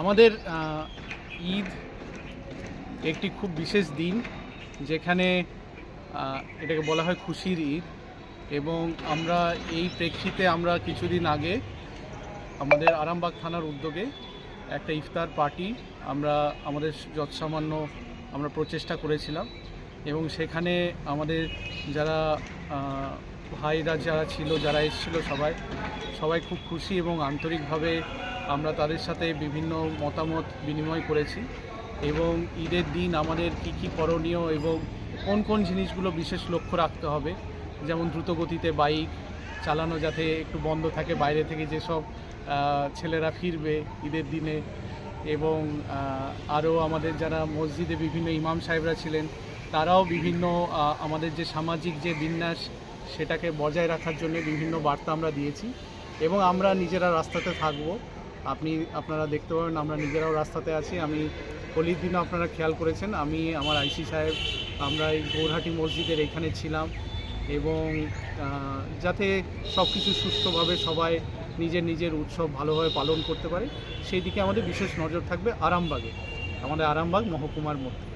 আমাদের ঈদ একটি খুব বিশেষ দিন, যেখানে এটাকে বলা হয় খুশির ঈদ। এবং আমরা এই প্রেক্ষিতে আমরা কিছুদিন আগে আমাদের আরামবাগ থানার উদ্যোগে একটা ইফতার পার্টি আমরা, আমাদের যৎসামান্য আমরা প্রচেষ্টা করেছিলাম। এবং সেখানে আমাদের যারা ভাইরা যারা ছিল, যারা এসেছিল সবাই সবাই খুব খুশি এবং আন্তরিকভাবে আমরা তাদের সাথে বিভিন্ন মতামত বিনিময় করেছি এবং ঈদের দিন আমাদের কী কী করণীয় এবং কোন কোন জিনিসগুলো বিশেষ লক্ষ্য রাখতে হবে, যেমন দ্রুতগতিতে বাইক চালানো যাতে একটু বন্ধ থাকে, বাইরে থেকে যেসব ছেলেরা ফিরবে ঈদের দিনে এবং আরও আমাদের যারা মসজিদে বিভিন্ন ইমাম সাহেবরা ছিলেন, তারাও বিভিন্ন আমাদের যে সামাজিক যে বিন্যাস সেটাকে বজায় রাখার জন্য বিভিন্ন বার্তা আমরা দিয়েছি। এবং আমরা নিজেরা রাস্তাতে থাকব। আপনি, আপনারা দেখতে পাবেন, আমরা নিজেরাও রাস্তাতে আছি। আমি হোলির দিনও আপনারা খেয়াল করেছেন, আমি আমার আইসি সাহেব, আমরা এই গৌরহাটি মসজিদের এখানে ছিলাম এবং যাতে সব কিছু সুস্থভাবে সবাই নিজের নিজের উৎসব ভালোভাবে পালন করতে পারে, সেই দিকে আমাদের বিশেষ নজর থাকবে আরামবাগে, আমাদের আরামবাগ মহকুমার মধ্যে।